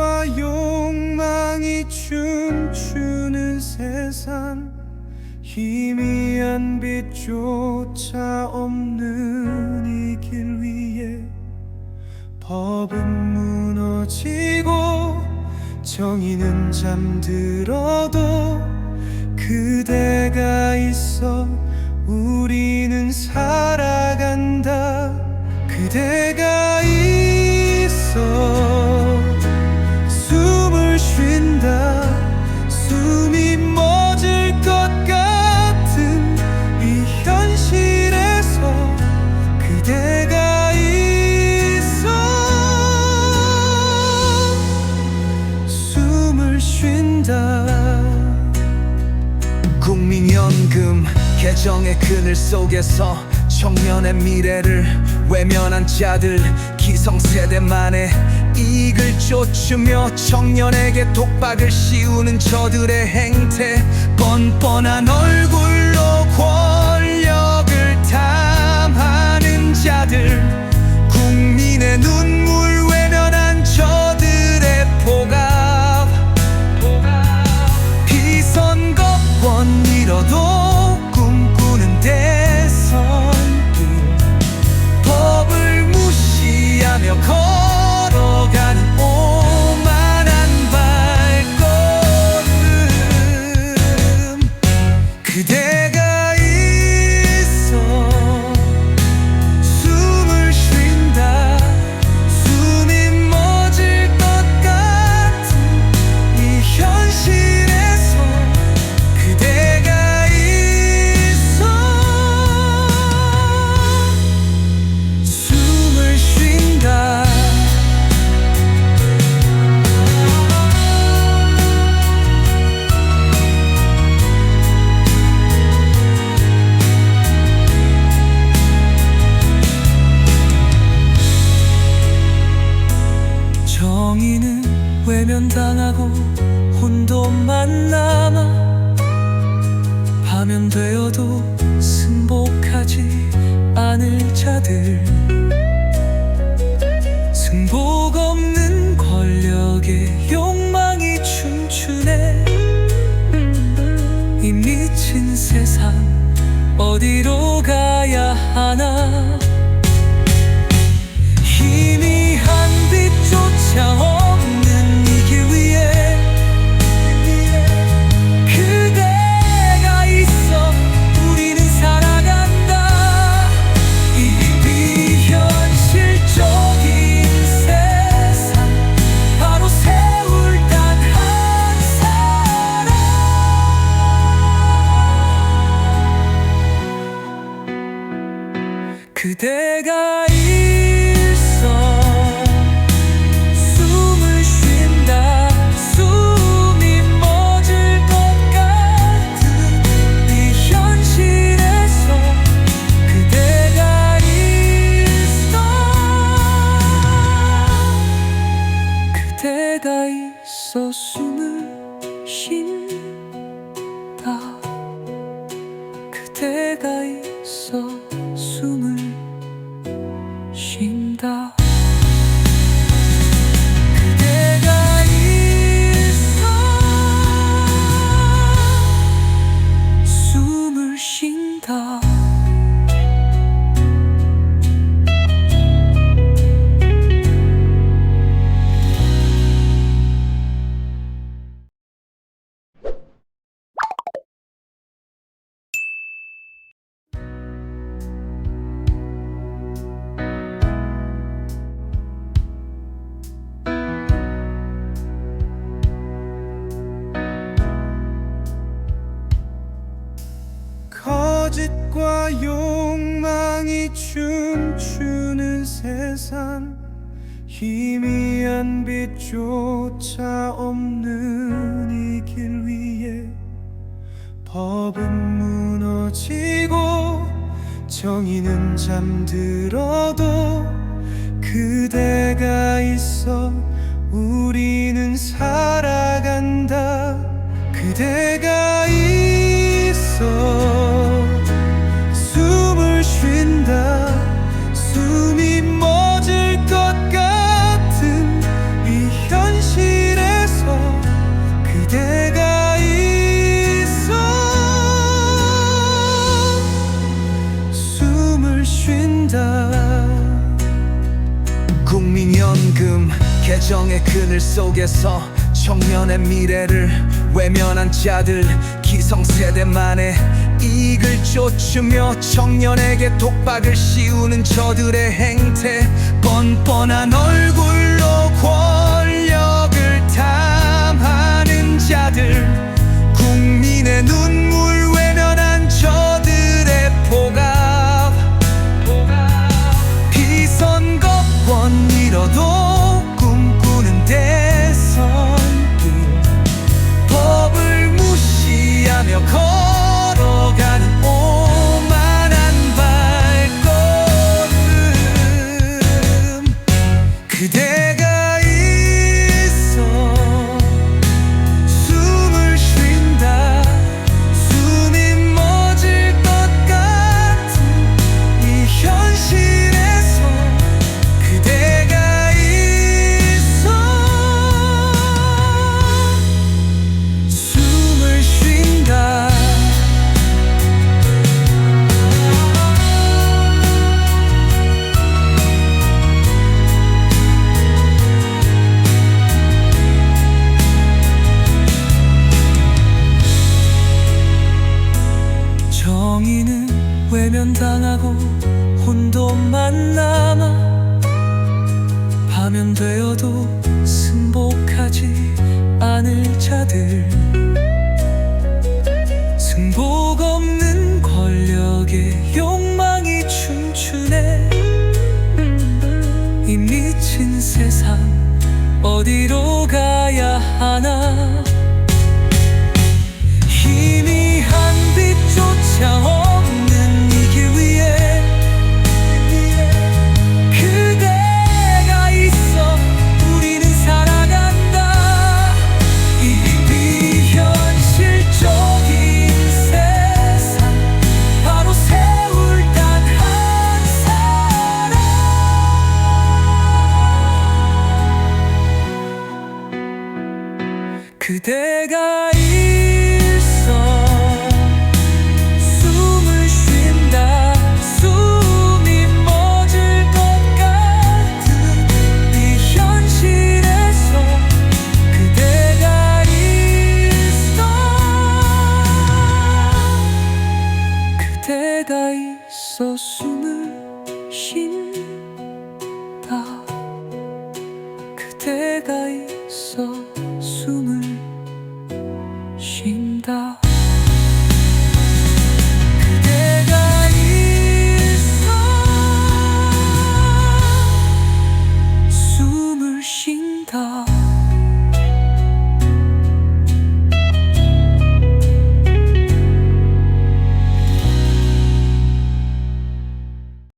거짓과 욕망이 춤추는 세상 희미한 빛조차 없는 이 길 위에 법은 무너지고 정의는 잠들어도 그대가 있어 우리는 살아간다. 그대가 국민연금 개정의 그늘 속에서 청년의 미래를 외면한 자들 기성세대만의 이익을 쫓으며 청년에게 독박을 씌우는 저들의 행태. 뻔뻔한 얼굴 정의는 외면당하고 혼돈만 남아. 파면되어도 승복하지 않을 자들. 승복 없는 권력의 욕망이 춤추네. 이 미친 세상 어디로 가 그대가 있어. 숨을 쉰다. 숨이 멎을 것 같은 이 현실에서 그대가 있어. 그대가 있어 숨을 쉰다 거짓과 욕망이 춤추는 세상 희미한 빛조차 없는 이 길 위에 법은 무너지고 정의는 잠들어도 그대가 있어 우리는 살아간다. 그대가 애정의 그늘 속에서 청년의 미래를 외면한 자들 기성세대만의 이익을 쫓으며 청년에게 독박을 씌우는 저들의 행태. 뻔뻔한 얼굴 자들. 승복 없는 권력에 욕망이 춤추네. 이 미친 세상 어디로 가야 때가 있어 숨을 쉬는